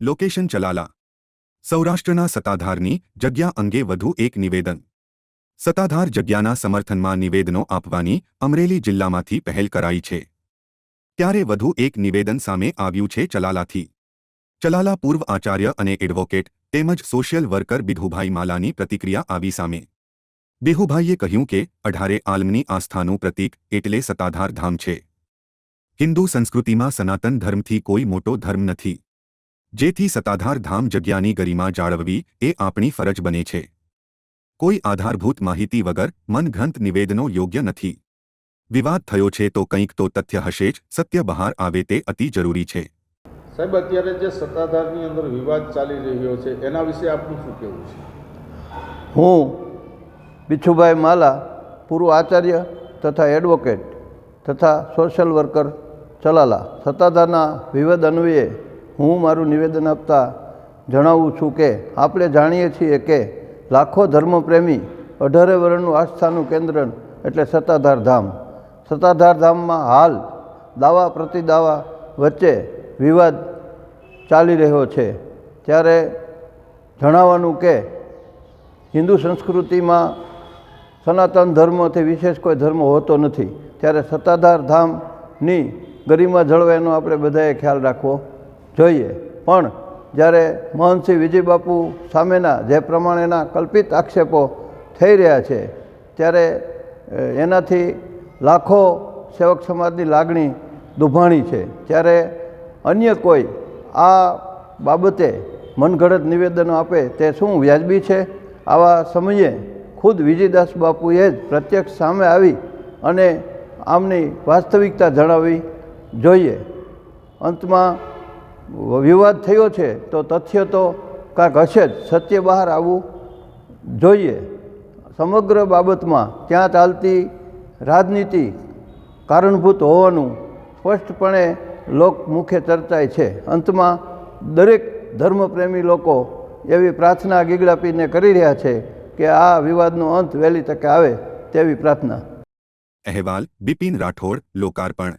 Location Chalala સૌરાષ્ટ્રના સત્તાધારની જગ્યા અંગે વધુ એક નિવેદન સત્તાધાર જગ્યાના સમર્થનમાં નિવેદનો આપવાની અમરેલી જિલ્લામાંથી પહેલ કરાઈ છે ત્યારે વધુ એક નિવેદન સામે આવ્યું છે ચલાલાથી ચલાલા પૂર્વ આચાર્ય અને એડવોકેટ તેમજ સોશિયલ વર્કર બિધુભાઈ માલાની પ્રતિક્રિયા આવી સામે બિહુભાઈએ કહ્યું કે અઢારે આલમની આસ્થાનું પ્રતીક એટલે સત્તાધાર ધામ છે હિન્દુ સંસ્કૃતિમાં સનાતન ધર્મથી કોઈ મોટો ધર્મ નથી જેથી સત્તાધાર ધામ જગ્યાની ગરિમા જાળવવી એ આપણી ફરજ બને છે. કોઈ આધારભૂત માહિતી વગર મનઘંત નિવેદનો યોગ્ય નથી. વિવાદ થયો છે તો કંઈક તો તથ્ય હશે જ સત્ય બહાર આવે તે અતિ જરૂરી છે. સાહેબ અત્યારે જે સત્તાધારની અંદર વિવાદ ચાલી રહ્યો છે એના વિશે આપનું શું કહેવું છે? હું બિછુભાઈ માલા પૂર્વ આચાર્ય તથા એડવોકેટ તથા સોશિયલ વર્કર ચલાલા સત્તાધારના વિવાદ અન્વયે હું મારું નિવેદન આપતા જણાવું છું કે આપણે જાણીએ છીએ કે લાખો ધર્મપ્રેમી અઢારે વર્ણનું આસ્થાનું કેન્દ્ર એટલે સત્તાધાર ધામ. સત્તાધાર ધામમાં હાલ દાવા પ્રતિદાવા વચ્ચે વિવાદ ચાલી રહ્યો છે. ત્યારે જણાવવાનું કે હિન્દુ સંસ્કૃતિમાં સનાતન ધર્મથી વિશેષ કોઈ ધર્મ હોતો નથી. ત્યારે સત્તાધાર ધામની ગરિમા જળવાયનો આપણે બધાએ ખ્યાલ રાખવો જોઈએ. પણ જ્યારે મોહનસિંહ વિજયબાપુ સામેના જે પ્રમાણેના કલ્પિત આક્ષેપો થઈ રહ્યા છે, ત્યારે એનાથી લાખો સેવક સમાજની લાગણી દુભાણી છે. ત્યારે અન્ય કોઈ આ બાબતે મનગઢત નિવેદનો આપે તે શું વ્યાજબી છે? આવા સમયે ખુદ વિજયદાસ બાપુએ જ પ્રત્યક્ષ સામે આવી અને આમની વાસ્તવિકતા જણાવવી જોઈએ. અંતમાં વિવાદ થયો છે, તો તથ્ય તો કાંઈક હશે જ. સત્ય બહાર આવવું જોઈએ. સમગ્ર બાબતમાં ત્યાં ચાલતી રાજનીતિ કારણભૂત હોવાનું સ્પષ્ટપણે લોકમુખે ચર્ચાય છે. અંતમાં દરેક ધર્મપ્રેમી લોકો એવી પ્રાર્થના ગીગડાપીને કરી રહ્યા છે કે આ વિવાદનો અંત વહેલી તકે આવે તેવી પ્રાર્થના. અહેવાલ બિપિન રાઠોડ, લોકાર્પણ.